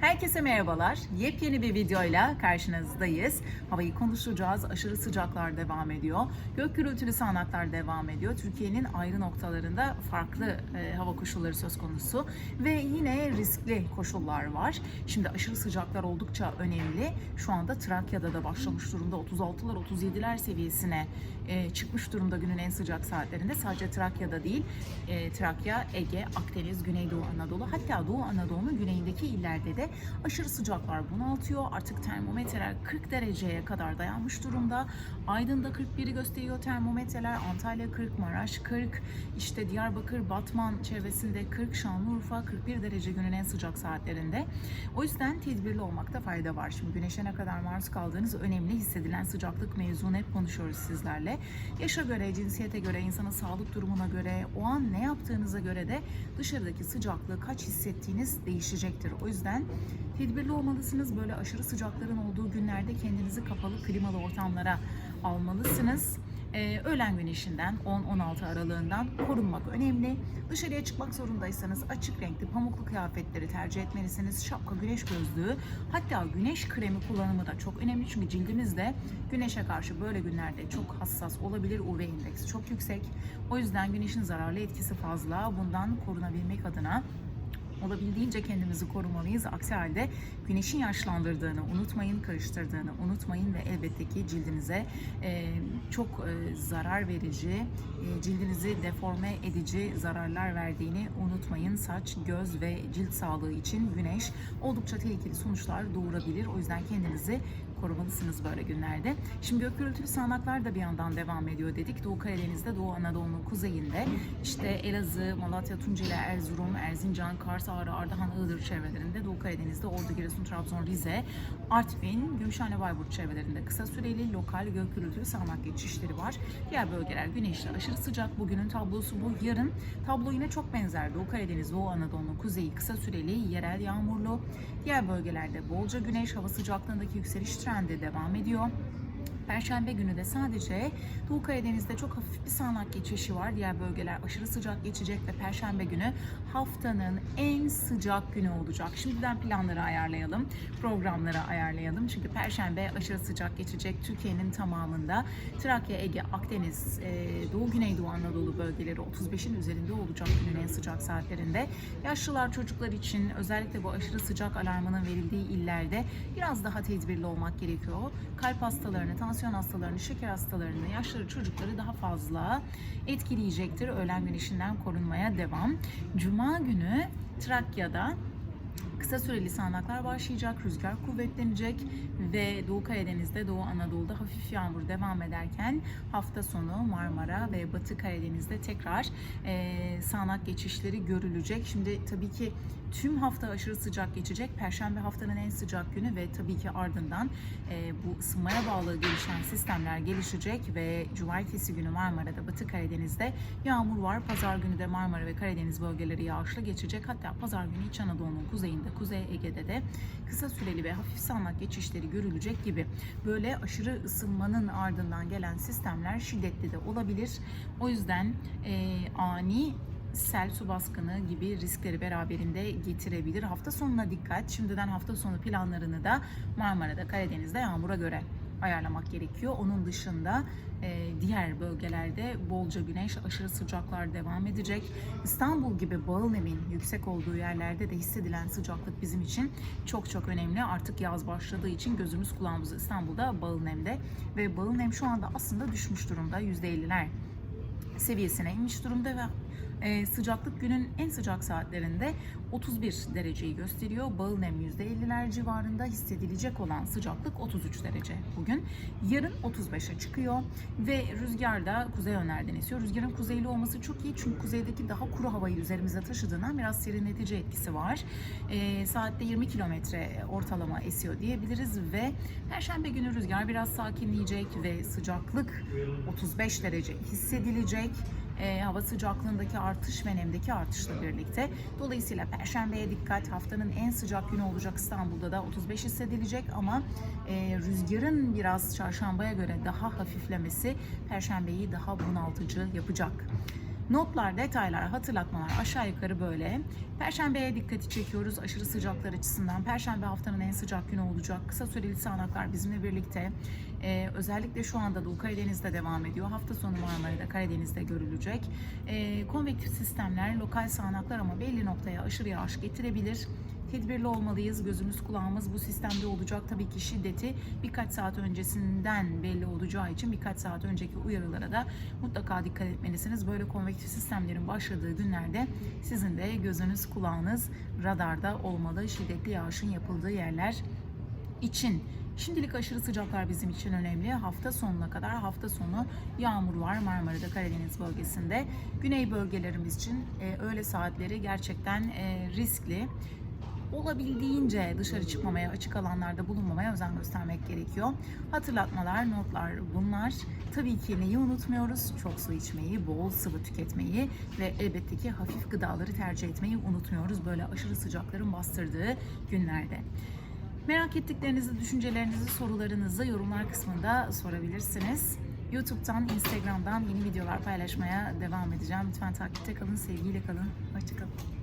Herkese merhabalar. Yepyeni bir videoyla karşınızdayız. Havayı konuşacağız. Aşırı sıcaklar devam ediyor. Gök gürültülü sağanaklar devam ediyor. Türkiye'nin ayrı noktalarında farklı e, hava koşulları söz konusu ve yine riskli koşullar var. Şimdi aşırı sıcaklar oldukça önemli. Şu anda Trakya'da da başlamış durumda 36'lar 37'ler seviyesine e, çıkmış durumda günün en sıcak saatlerinde. Sadece Trakya'da değil, e, Trakya, Ege, Akdeniz, Güneydoğu Anadolu hatta Doğu Anadolu'nun güneyindeki illerde de aşırı sıcaklar bunaltıyor. Artık termometreler 40 dereceye kadar dayanmış durumda. Aydın'da 41'i gösteriyor termometreler. Antalya 40, Maraş 40, işte Diyarbakır, Batman çevresinde 40, Şanlıurfa 41 derece günün en sıcak saatlerinde. O yüzden tedbirli olmakta fayda var. Şimdi güneşe ne kadar maruz kaldığınız önemli. Hissedilen sıcaklık mevzunu hep konuşuyoruz sizlerle. Yaşa göre, cinsiyete göre, insanın sağlık durumuna göre, o an ne yaptığınıza göre de dışarıdaki sıcaklığı kaç hissettiğiniz değişecektir. O yüzden tedbirli olmalısınız. Böyle aşırı sıcakların olduğu günlerde kendinizi kapalı klimalı ortamlara almalısınız. Ee, öğlen güneşinden 10-16 aralığından korunmak önemli. Dışarıya çıkmak zorundaysanız açık renkli pamuklu kıyafetleri tercih etmelisiniz. Şapka, güneş gözlüğü hatta güneş kremi kullanımı da çok önemli. Çünkü cildimiz de güneşe karşı böyle günlerde çok hassas olabilir. UV indeksi çok yüksek. O yüzden güneşin zararlı etkisi fazla. Bundan korunabilmek adına olabildiğince kendimizi korumalıyız. Aksi halde güneşin yaşlandırdığını unutmayın, karıştırdığını unutmayın ve elbette ki cildinize e, çok e, zarar verici, e, cildinizi deforme edici zararlar verdiğini unutmayın. Saç, göz ve cilt sağlığı için güneş oldukça tehlikeli sonuçlar doğurabilir. O yüzden kendinizi korumalısınız böyle günlerde. Şimdi gök gürültülü sağanaklar da bir yandan devam ediyor dedik. Doğu Karadeniz'de, Doğu Anadolu'nun kuzeyinde işte Elazığ, Malatya, Tunceli, Erzurum, Erzincan, Kars, Ağrı, Ardahan, Iğdır çevrelerinde, Doğu Karadeniz'de Ordu, Giresun, Trabzon, Rize, Artvin, Gümüşhane, Bayburt çevrelerinde kısa süreli lokal gök gürültülü sağanak geçişleri var. Diğer bölgeler güneşli, aşırı sıcak. Bugünün tablosu bu. Yarın tablo yine çok benzer. Doğu Karadeniz, Doğu Anadolu'nun kuzeyi kısa süreli, yerel yağmurlu. Diğer bölgelerde bolca güneş, hava sıcaklığındaki yükseliş trendi devam ediyor. Perşembe günü de sadece Doğu Karadeniz'de çok hafif bir sağanak geçişi var. Diğer bölgeler aşırı sıcak geçecek ve Perşembe günü haftanın en sıcak günü olacak. Şimdiden planları ayarlayalım, programları ayarlayalım. Çünkü Perşembe aşırı sıcak geçecek Türkiye'nin tamamında. Trakya, Ege, Akdeniz, e, Doğu Güneydoğu Anadolu bölgeleri 35'in üzerinde olacak günün en sıcak saatlerinde. Yaşlılar, çocuklar için özellikle bu aşırı sıcak alarmının verildiği illerde biraz daha tedbirli olmak gerekiyor. Kalp hastalarını, tansiyon hastalarını, şeker hastalarını, yaşları çocukları daha fazla etkileyecektir. Öğlen güneşinden korunmaya devam. Cuma günü Trakya'da Kısa süreli sağanaklar başlayacak, rüzgar kuvvetlenecek ve Doğu Karadeniz'de, Doğu Anadolu'da hafif yağmur devam ederken hafta sonu Marmara ve Batı Karadeniz'de tekrar e, sağanak geçişleri görülecek. Şimdi tabii ki tüm hafta aşırı sıcak geçecek. Perşembe haftanın en sıcak günü ve tabii ki ardından e, bu ısınmaya bağlı gelişen sistemler gelişecek ve cumartesi günü Marmara'da, Batı Karadeniz'de yağmur var. Pazar günü de Marmara ve Karadeniz bölgeleri yağışlı geçecek. Hatta pazar günü İç Anadolu'nun kuzeyinde, Kuzey Ege'de de kısa süreli ve hafif sağanak geçişleri görülecek gibi. Böyle aşırı ısınmanın ardından gelen sistemler şiddetli de olabilir. O yüzden e, ani sel, su baskını gibi riskleri beraberinde getirebilir. Hafta sonuna dikkat. Şimdiden hafta sonu planlarını da Marmara'da, Karadeniz'de yağmura göre ayarlamak gerekiyor. Onun dışında e, diğer bölgelerde bolca güneş, aşırı sıcaklar devam edecek. İstanbul gibi bağıl nemin yüksek olduğu yerlerde de hissedilen sıcaklık bizim için çok çok önemli. Artık yaz başladığı için gözümüz kulağımız İstanbul'da bağıl nemde ve bağıl nem şu anda aslında düşmüş durumda. %50'ler seviyesine inmiş durumda ve e, sıcaklık günün en sıcak saatlerinde 31 dereceyi gösteriyor. Bağıl nem %50'ler civarında hissedilecek olan sıcaklık 33 derece bugün. Yarın 35'e çıkıyor ve rüzgar da kuzey yönlerden esiyor. Rüzgarın kuzeyli olması çok iyi çünkü kuzeydeki daha kuru havayı üzerimize taşıdığından biraz serinletici etkisi var. E, saatte 20 kilometre ortalama esiyor diyebiliriz ve Perşembe günü rüzgar biraz sakinleyecek ve sıcaklık 35 derece hissedilecek e, hava sıcaklığındaki artış ve nemdeki artışla birlikte. Dolayısıyla Perşembeye dikkat. Haftanın en sıcak günü olacak İstanbul'da da 35 hissedilecek ama e, rüzgarın biraz çarşambaya göre daha hafiflemesi Perşembeyi daha bunaltıcı yapacak. Notlar, detaylar, hatırlatmalar aşağı yukarı böyle. Perşembeye dikkati çekiyoruz aşırı sıcaklar açısından. Perşembe haftanın en sıcak günü olacak. Kısa süreli sağanaklar bizimle birlikte. Ee, özellikle şu anda Doğu Karadeniz'de devam ediyor. Hafta sonu Marmara'da Karadeniz'de görülecek. Ee, konvektif sistemler, lokal sağanaklar ama belli noktaya aşırı yağış getirebilir. Tedbirli olmalıyız. Gözümüz kulağımız bu sistemde olacak. Tabii ki şiddeti birkaç saat öncesinden belli olacağı için birkaç saat önceki uyarılara da mutlaka dikkat etmelisiniz. Böyle konvektif sistemlerin başladığı günlerde sizin de gözünüz kulağınız radarda olmalı. Şiddetli yağışın yapıldığı yerler için. Şimdilik aşırı sıcaklar bizim için önemli. Hafta sonuna kadar hafta sonu yağmur var Marmara'da Karadeniz bölgesinde. Güney bölgelerimiz için e, öğle saatleri gerçekten e, riskli. Olabildiğince dışarı çıkmamaya, açık alanlarda bulunmamaya özen göstermek gerekiyor. Hatırlatmalar, notlar bunlar. Tabii ki neyi unutmuyoruz? Çok su içmeyi, bol sıvı tüketmeyi ve elbette ki hafif gıdaları tercih etmeyi unutmuyoruz böyle aşırı sıcakların bastırdığı günlerde. Merak ettiklerinizi, düşüncelerinizi, sorularınızı yorumlar kısmında sorabilirsiniz. YouTube'dan, Instagram'dan yeni videolar paylaşmaya devam edeceğim. Lütfen takipte kalın, sevgiyle kalın. Hoşçakalın.